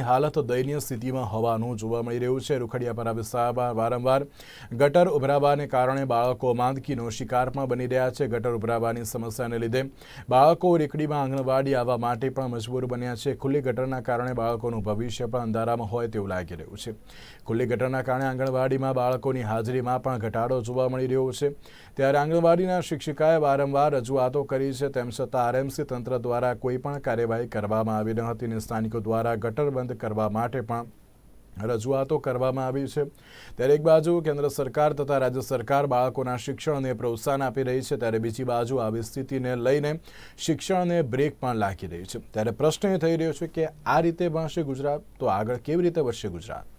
હાલત દયનીય સ્થિતિમાં હોવાનું જોવા મળી રહ્યું છે. રૂખડિયાપરા વિસ્તારમાં વારંવાર ગટર ઉભરાવાને કારણે બાળકો માંદગીનો શિકાર પણ બની રહ્યા છે. ગટર ઉભરાવાની સમસ્યાને લીધે બાળકો રેકડીમાં આંગણવાડી આવવા માટે પણ મજબૂર બન્યા છે. ખુલ્લી ગટરના કારણે બાળકોનું ભવિષ્ય પણ અંધારામાં હોય તેવું લાગી રહ્યું છે. ખુલ્લી ગટરના કારણે આંગણવાડીમાં બાળકોની હાજરીમાં પણ ઘટાડો જોવા મળી રહ્યો છે. ત્યારે આંગણવાડીના શિક્ષિકાએ વારંવાર રજૂઆતો કરી છે. તેમ છતાં આરએમસી તંત્ર દ્વારા કોઈ પણ કાર્યવાહી કરવામાં આવી ન હતી અને સ્થાનિકો દ્વારા ગટર બંધ કરવા માટે પણ રજૂઆતો કરવામાં આવી છે. ત્યારે એક બાજુ કેન્દ્ર સરકાર તથા રાજ્ય સરકાર બાળકોના શિક્ષણને પ્રોત્સાહન આપી રહી છે, ત્યારે બીજી બાજુ આવી સ્થિતિને લઈને શિક્ષણને બ્રેક પણ લાગી રહી છે. ત્યારે પ્રશ્ન એ થઈ રહ્યો છે કે આ રીતે ભણશે ગુજરાત? તો આગળ કેવી રીતે વધશે ગુજરાત?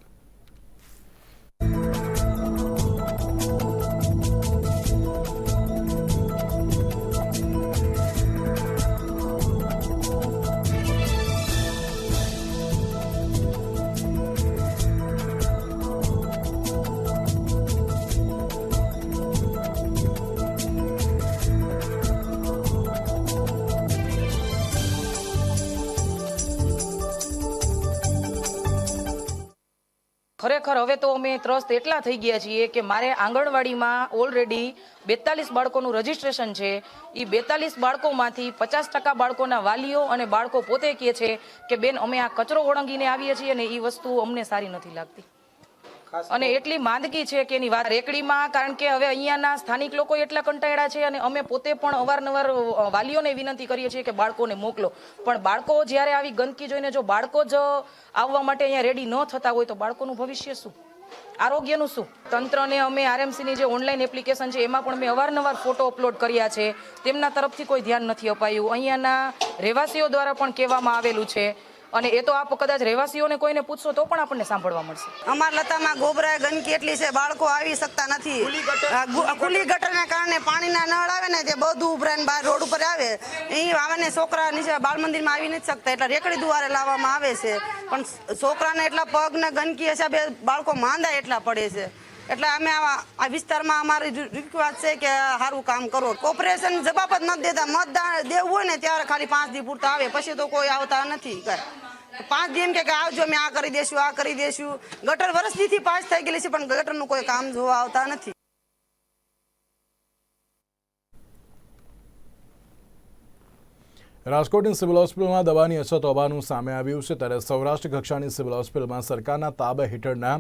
ખરેખર હવે તો અમે ત્રસ્ત એટલા થઈ ગયા છીએ કે મારે આંગણવાડીમાં ઓલરેડી બેતાલીસ બાળકોનું રજીસ્ટ્રેશન છે. એ બેતાલીસ બાળકોમાંથી પચાસ ટકા બાળકોના વાલીઓ અને બાળકો પોતે કહે છે કે બેન અમે આ કચરો ઓળંગીને આવીએ છીએ ને એ વસ્તુ અમને સારી નથી લાગતી. અને એટલી માંદગી છે કે એની વાત રેકડીમાં કારણ કે હવે અહીંયાના સ્થાનિક લોકો એટલા કંટાળ્યા છે અને અમે પોતે પણ અવારનવાર વાલીઓને વિનંતી કરીએ છીએ કે બાળકોને મોકલો. પણ બાળકો જ્યારે આવી ગંદકી જોઈને જો બાળકો જ આવવા માટે અહીંયા રેડી ન થતા હોય તો બાળકોનું ભવિષ્ય શું? આરોગ્યનું શું? તંત્રને અમે આરએમસીની જે ઓનલાઈન એપ્લિકેશન છે એમાં પણ મેં અવારનવાર ફોટો અપલોડ કર્યા છે. તેમના તરફથી કોઈ ધ્યાન નથી અપાયું. અહીંયાના રહેવાસીઓ દ્વારા પણ કહેવામાં આવેલું છે. અને એ તો આપ કદાચ રહેવાસીઓને કોઈને પૂછશો તો પણ આપણને સાંભળવા મળશે. અમાર લતામાં ગોબરાએ ગંદકી એટલી છે બાળકો આવી શકતા નથી. ખુલ્લી ગટરના કારણે પાણીના નળ આવે ને તે બધું ઉભરાઈને બહાર રોડ ઉપર આવે. એ આવે ને છોકરા નીચે બાળ મંદિરમાં આવી નથી શકતા એટલે રેકડી દ્વારે લાવવામાં આવે છે. પણ છોકરાને એટલા પગ ને ગંદકી હિસાબે બાળકો માંદા એટલા પડે છે. એટલે અમે આવા આ વિસ્તારમાં અમારી રિક્વેસ્ટ છે કે સારું કામ કરો. કોર્પોરેશન જવાબ જ નથી દેતા. મતદાન દેવું હોય ને ત્યારે ખાલી પાંચ દી પૂરતા આવે પછી તો કોઈ આવતા નથી કાંઈ પાંચ દિન કે આવજો, અમે આ કરી દેશું, આ કરી દેશું. ગટર વર્ષથી પાંચ થઈ ગયેલી છે, પણ ગટરનું કોઈ કામ જોવા આવતા નથી. રાજકોટની સિવિલ હોસ્પિટલમાં દવાની અછત હોવાનું સામે આવ્યું છે. ત્યારે સૌરાષ્ટ્ર કક્ષાની સિવિલ હોસ્પિટલમાં સરકારના તાબા હેઠળના